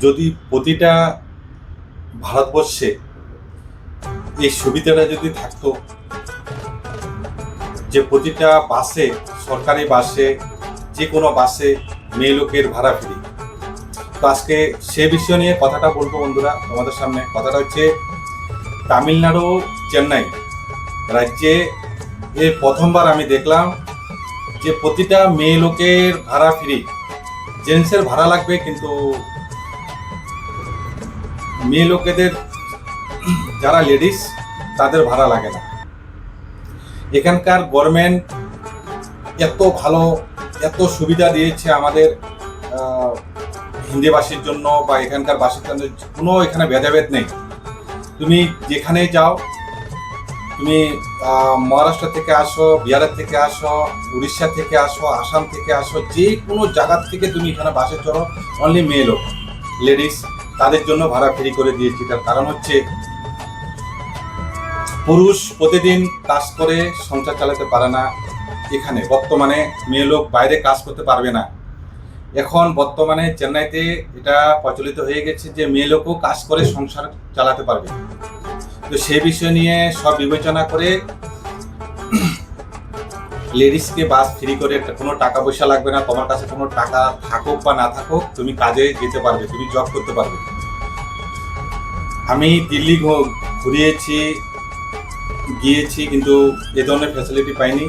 যদি প্রতিটা ভারতবর্ষে এই সুবিধাটা যদি থাকতো, যে প্রতিটা বাসে, সরকারি বাসে, যে কোনো বাসে মেয়ে লোকের ভাড়া ফ্রি তো আজকে সে বিষয় নিয়ে কথাটা বলব বন্ধুরা তোমাদের সামনে। কথাটা হচ্ছে, তামিলনাড়ু চেন্নাই রাজ্যে এ প্রথমবার আমি দেখলাম যে প্রতিটা মেয়ে লোকের ভাড়া ফ্রি জেন্টসের ভাড়া লাগবে কিন্তু মেয়ে লোকেদের যারা লেডিস তাদের ভাড়া লাগে না। এখানকার গভর্নমেন্ট এত ভালো এত সুবিধা দিয়েছে আমাদের আহ, হিন্দিভাষীর জন্য বা এখানকার জন্য কোনো এখানে ভেদাভেদ নেই। তুমি যেখানেই যাও তুমি মহারাষ্ট্র থেকে আসো বিহারের থেকে আসো উড়িষ্যা থেকে আসো আসাম থেকে আসো যে কোনো জায়গার থেকে তুমি এখানে বাসে চড়ো অনলি মেয়ে লোক লেডিস তাদের জন্য ভাড়া ফ্রি করে দিয়েছি। তার কারণ হচ্ছে, পুরুষ প্রতিদিন কাজ করে, সংসার চালাতে পারে না। এখানে বর্তমানে মেয়ে লোক বাইরে কাজ করতে পারবে না। এখন বর্তমানে চেন্নাইতে এটা প্রচলিত হয়ে গেছে যে, মেয়ে লোকও কাজ করে, সংসার চালাতে পারবে। তো সে বিষয় নিয়ে সব বিবেচনা করে লেডিসকে বাস ফ্রি করে কোনো টাকা পয়সা লাগবে না, তোমার কাছে কোনো টাকা থাকুক বা না থাকুক, তুমি কাজে যেতে পারবে, তুমি জব করতে পারবে। আমি দিল্লি ঘুরিয়েছি, গিয়েছি, কিন্তু এ ধরনের ফ্যাসিলিটি পাইনি।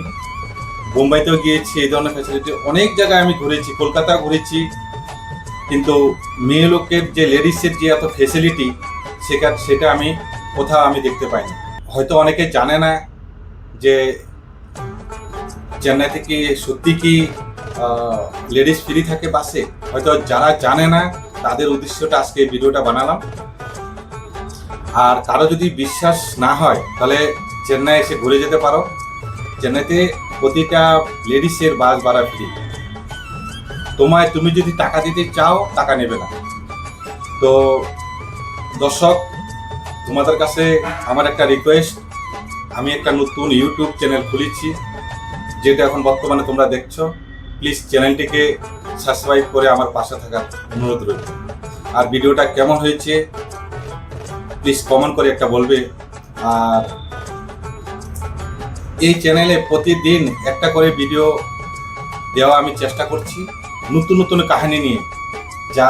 বোম্বাইতেও গিয়েছি এই ধরনের ফ্যাসিলিটি অনেক জায়গায় আমি ঘুরেছি কলকাতা ঘুরেছি। কিন্তু মেয়ে লোকের যে লেডিসের যে এত ফেসিলিটি সেটা সেটা আমি কোথাও আমি দেখতে পাইনি। হয়তো অনেকে জানে না যে চেন্নাই থেকে সত্যি কি লেডিস ফ্রি থাকে বাসে হয়তো যারা জানে না, তাদের উদ্দেশ্যটা আজকে ভিডিওটা বানালাম। আর কারও যদি বিশ্বাস না হয়, তাহলে চেন্নাই এসে ঘুরে যেতে পারো। চেন্নাইতে প্রতিটা লেডিসের বাস ভাড়া ফ্রি তোমায় তুমি যদি টাকা দিতে চাও, টাকা নেবে না। তো দর্শক, তোমাদের কাছে আমার একটা রিকোয়েস্ট আমি একটা নতুন ইউটিউব চ্যানেল খুলেছি। যেটা এখন বর্তমানে তোমরা দেখছ প্লিজ চ্যানেলটিকে সাবস্ক্রাইব করে আমার পাশে থাকার অনুরোধ রইল। আর ভিডিওটা কেমন হয়েছে প্লিজ কমেন্ট করে একটা বলবে। আর এই চ্যানেলে প্রতিদিন একটা করে ভিডিও দেওয়া আমি চেষ্টা করছি, নতুন নতুন কাহিনী নিয়ে। যা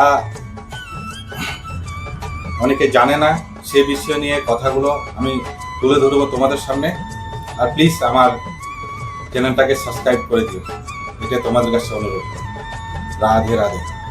অনেকে জানে না, সে বিষয় নিয়ে কথাগুলো আমি তুলে ধরবো তোমাদের সামনে। আর প্লিজ আমার চ্যানেলটাকে সাবস্ক্রাইব করে দিও। এটা তোমাদের কাছে অনুরোধ। রাধে রাধে।